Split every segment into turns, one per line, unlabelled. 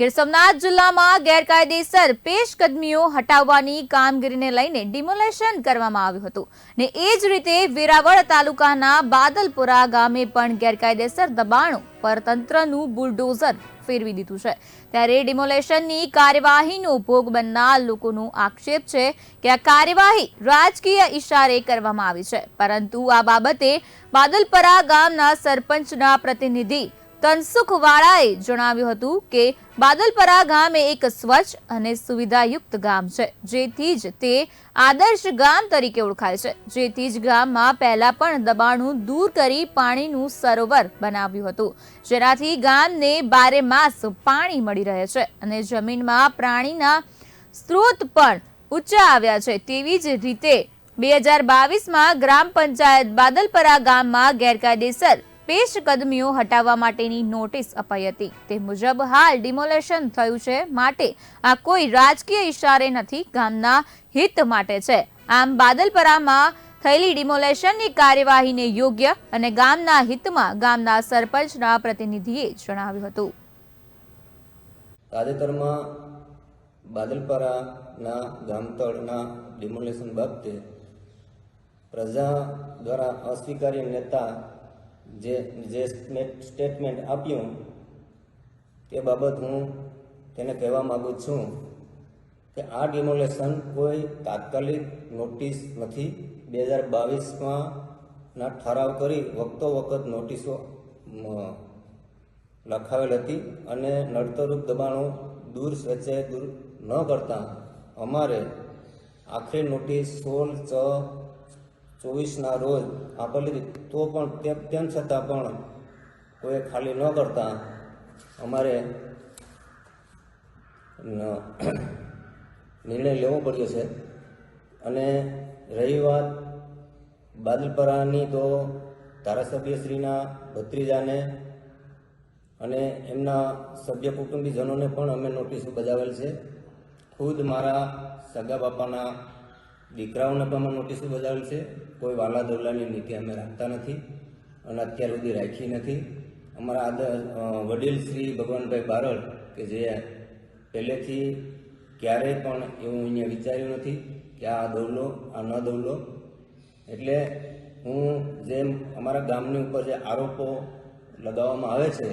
ગીર સોમનાથ જિલ્લામાં ગેરકાયદેસર પેશકદમીઓ હટાવવાની કામગીરીને લઈને ડિમોલેશન કરવામાં આવ્યું હતું. ને એ જ રીતે વેરાવળ તાલુકાના બાદલપુરા ગામે પણ ગેરકાયદેસર દબાણો પર તંત્રનું બુલડોઝર ફેરવી દીધું છે. ત્યારે ડિમોલેશનની કાર્યવાહીનો ભોગ બનનાર લોકોનો આક્ષેપ છે કે આ કાર્યવાહી રાજકીય ઇશારે કરવામાં આવી છે. પરંતુ આ બાબતે બાદલપરા ગામના સરપંચના પ્રતિનિધિ તનસુખ વાળાએ જણાવ્યું હતું કે બાદલપરા ગામ એ એક સ્વચ્છ અને સુવિધાયુક્ત ગામ છે, જેથી જ તે આદર્શ ગામ તરીકે ઓળખાય છે. જેથી જ ગામમાં પહેલા પણ દબાણું દૂર કરી પાણીનું સરોવર બનાવ્યું હતું. જેનાથી ગામને બારે માસ પાણી મળી રહે છે અને જમીનમાં પ્રાણીના સ્ત્રોત પણ ઊંચા આવ્યા છે. તેવી જ રીતે બે હજાર બાવીસમાં ગ્રામ પંચાયત બાદલપરા ગામમાં ગેરકાયદેસર પેશકદમીઓ હટાવવા માટેની નોટિસ અપાઈ હતી. તે મુજબ હાલ ડિમોલેશન થયું છે માટે આ કોઈ રાજકીય ઇશારે નથી, ગામના હિત માટે છે. આમ બાદલપરામાં થયેલી ડિમોલેશનની કાર્યવાહીને યોગ્ય અને ગામના હિતમાં ગામના સરપંચના પ્રતિનિધિએ જણાવ્યું હતું.
તાજેતરમાં બાદલપરાના ગામતળના ડિમોલેશન બાબતે પ્રજા દ્વારા અસ્વીકાર્ય નેતા જે જે સ્ટેટમેન્ટ- આપ્યું, તે બાબત હું તેને કહેવા માગું છું કે આ ડિમોલેશન કોઈ તાત્કાલિક નોટિસ નથી. બે હજાર બાવીસમાં ના ઠરાવ કરી વખતો વખત નોટિસો લખાવેલ હતી અને નડતરરૂપ દબાણો દૂર સ્વેચ્છે દૂર ન કરતા અમારે આખરી નોટિસ સોળ છ ચોવીસના રોજ આપેલી હતી તો પણ તેમ છતાં પણ કોઈએ ખાલી ન કરતા અમારે નિર્ણય લેવો પડ્યો છે. અને રહી વાત બાદલપરાની તો ધારાસભ્યશ્રીના ભત્રીજાને અને એમના સભ્ય કુટુંબીજનોને પણ અમે નોટિસો બજાવેલ છે. ખુદ મારા સગા બાપાના દીકરાઓને પણ અમે નોટિસો બજાવેલ છે. કોઈ વાલા દોલાની નીતિ અમે રાખતા નથી અને અત્યાર સુધી રાખી નથી. અમારા આદર વડીલ શ્રી ભગવાનભાઈ બારડ કે જે પહેલેથી ક્યારેય પણ એવું અહીંયા વિચાર્યું નથી કે આ દોડલો આ ન દોડલો એટલે હું જેમ અમારા ગામની ઉપર જે આરોપો લગાવવામાં આવે છે,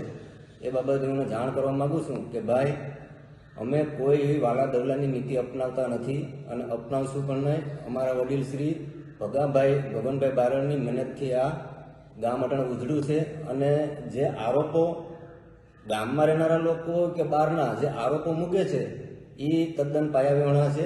એ બાબતે હું જાણ કરવા માગું છું કે ભાઈ અમે કોઈ એવી વાલા દવલાની નીતિ અપનાવતા નથી અને અપનાવશું પણ નહીં. અમારા વડીલ શ્રી ભગાભાઈ ભગવાનભાઈ બારણની મહેનતથી આ ગામ અટણ ઉજળ્યું છે અને જે આરોપો ગામમાં રહેનારા લોકો કે બહારના જે આરોપો મૂકે છે એ તદ્દન પાયાવિહોણા છે.